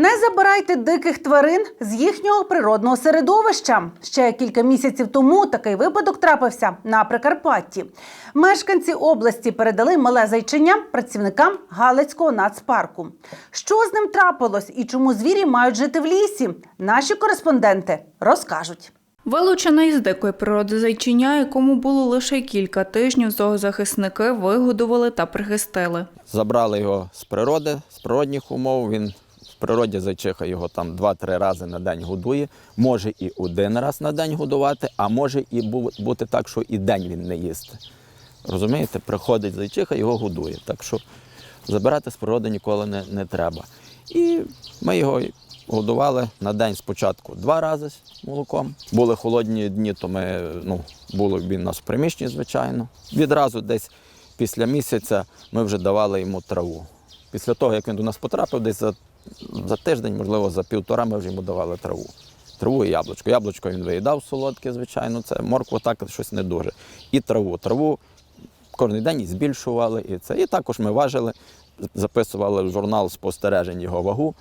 Не забирайте диких тварин з їхнього природного середовища. Ще кілька місяців тому такий випадок трапився на Прикарпатті. Мешканці області передали мале зайчиня працівникам Галицького нацпарку. Що з ним трапилось і чому звірі мають жити в лісі? Наші кореспонденти розкажуть. Вилучене із дикої природи зайчиня, якому було лише кілька тижнів, зоозахисники вигодували та прихистили. Забрали його з природи, з природних умов. Він в природі зайчиха його там 2-3 рази на день годує. Може і один раз на день годувати, а може і бути так, що і день він не їсти. Розумієте, приходить зайчиха, його годує. Так що забирати з природи ніколи не, не треба. І ми його годували на день спочатку два рази з молоком. Були холодні дні, то ми ну, було він у нас в приміщенні, звичайно. Відразу десь після місяця ми вже давали йому траву. Після того, як він до нас потрапив, десь за, за тиждень, можливо, за півтора, ми вже йому давали траву. Траву і яблучко. Яблучко він виїдав солодке, звичайно, це морква так щось не дуже. І траву. Траву кожен день збільшували. І це. І також ми важили, записували в журнал спостережень його вагу.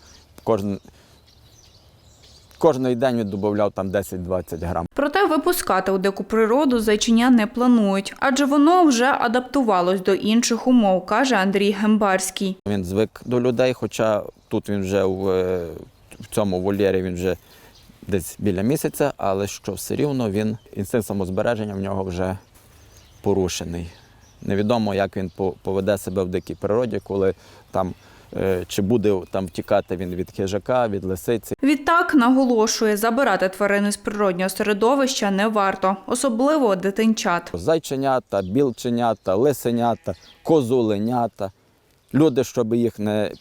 Кожен, кожний день він додавав там 10-20 грам. Проте випускати у дику природу зайчиня не планують, адже воно вже адаптувалось до інших умов, каже Андрій Гембарський. Він звик до людей, хоча тут він вже в, е, в цьому вольєрі він вже десь біля місяця, але що все рівно він інстинкт самозбереження в нього вже порушений. Невідомо, як він по- поведе себе в дикій природі, коли там чи буде там втікати він від хижака, від лисиці. Відтак наголошує, забирати тварини з природнього середовища не варто, особливо дитинчат. Зайченята, білченята, лисенята, козуленята. Люди, щоб їх не,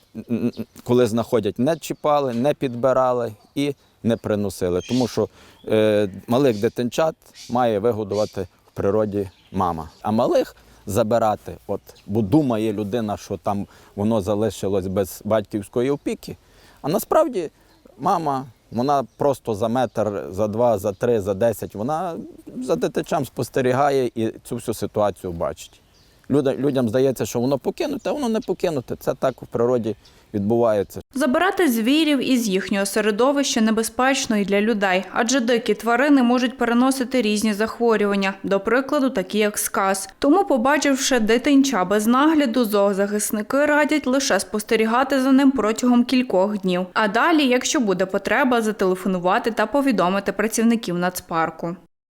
коли знаходять, не чіпали, не підбирали і не приносили. Тому що е, малих дитинчат має вигодувати в природі мама. А малих забирати, от, бо думає людина, що там воно залишилось без батьківської опіки. А насправді мама, вона просто за метр, за два, за три, за десять, вона за дитячам спостерігає і цю всю ситуацію бачить. Людям здається, що воно покинуте, а воно не покинуте. Це так в природі відбувається. Забирати звірів із їхнього середовища небезпечно і для людей, адже дикі тварини можуть переносити різні захворювання, до прикладу, такі як сказ. Тому, побачивши дитинча без нагляду, зоозахисники радять лише спостерігати за ним протягом кількох днів. А далі, якщо буде потреба, зателефонувати та повідомити працівників нацпарку.